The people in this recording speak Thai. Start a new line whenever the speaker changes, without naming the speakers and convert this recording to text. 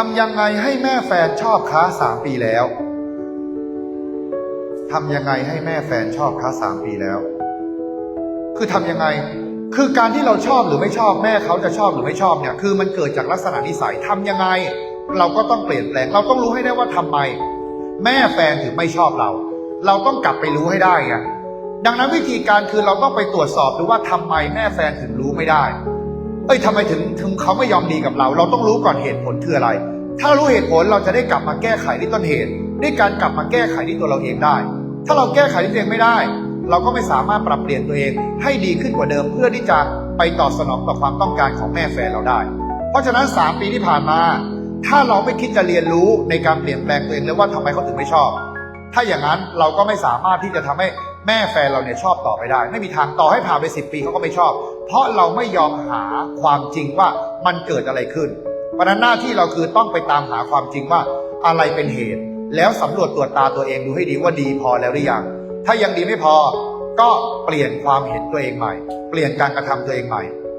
ทำยังไงให้แม่แฟนชอบค้าสามปีแล้วทำยังไงให้แม่แฟนชอบค้าสามปีแล้ว คือทำยังไง คือการที่เราชอบหรือไม่ชอบแม่เขาจะชอบหรือไม่ชอบเนี่ย คือมันเกิดจากลักษณะนิสัยทำยังไง เราก็ต้องเปลี่ยนแปลง เราต้องรู้ให้ได้ว่าทำไม แม่แฟนถึงไม่ชอบเรา เราต้องกลับไปรู้ให้ได้ไงดังนั้นวิธีการคือเราต้องไปตรวจสอบดูว่าทำไมแม่แฟนถึงรู้ไม่ได้ เอ้ยทำไมถึงถึงเขาไม่ยอมดีกับเรา เราต้องรู้ก่อนเหตุผลคืออะไร ถ้ารู้เหตุผลเราจะได้กลับมาแก้ไขที่ต้นเหตุด้วยการกลับมาแก้ไขที่ตัวเราเองได้ ถ้าเราแก้ไขที่ตัวเองไม่ได้ เราก็ไม่สามารถปรับเปลี่ยนตัวเองให้ดีขึ้นกว่าเดิมเพื่อที่จะไปตอบสนองต่อความต้องการของแม่แฟนเราได้ เพราะฉะนั้น 3 ปีที่ผ่านมา ถ้าเราไม่คิดจะเรียนรู้ในการเปลี่ยนแปลงตัวเองเลยว่าทำไมเขาถึงไม่ชอบ ถ้าอย่างนั้นเราก็ไม่สามารถที่จะทำให้แม่แฟนเราเนี่ยชอบต่อไปได้ ไม่มีทางต่อให้ผ่านไปสิปีเขาก็ไม่ชอบ เพราะเราไม่ยอมหาความจริงว่ามันเกิดอะไรขึ้น เพราะฉะนั้นหน้าที่เราคือต้องไปตามหาความจริงว่าอะไรเป็นเหตุ แล้วสำรวจตรวจตาตัวเองดูให้ดีว่าดีพอแล้วหรือยังถ้ายังดีไม่พอก็เปลี่ยนความเห็นตัวเองใหม่ เปลี่ยนการกระทำตัวเองใหม่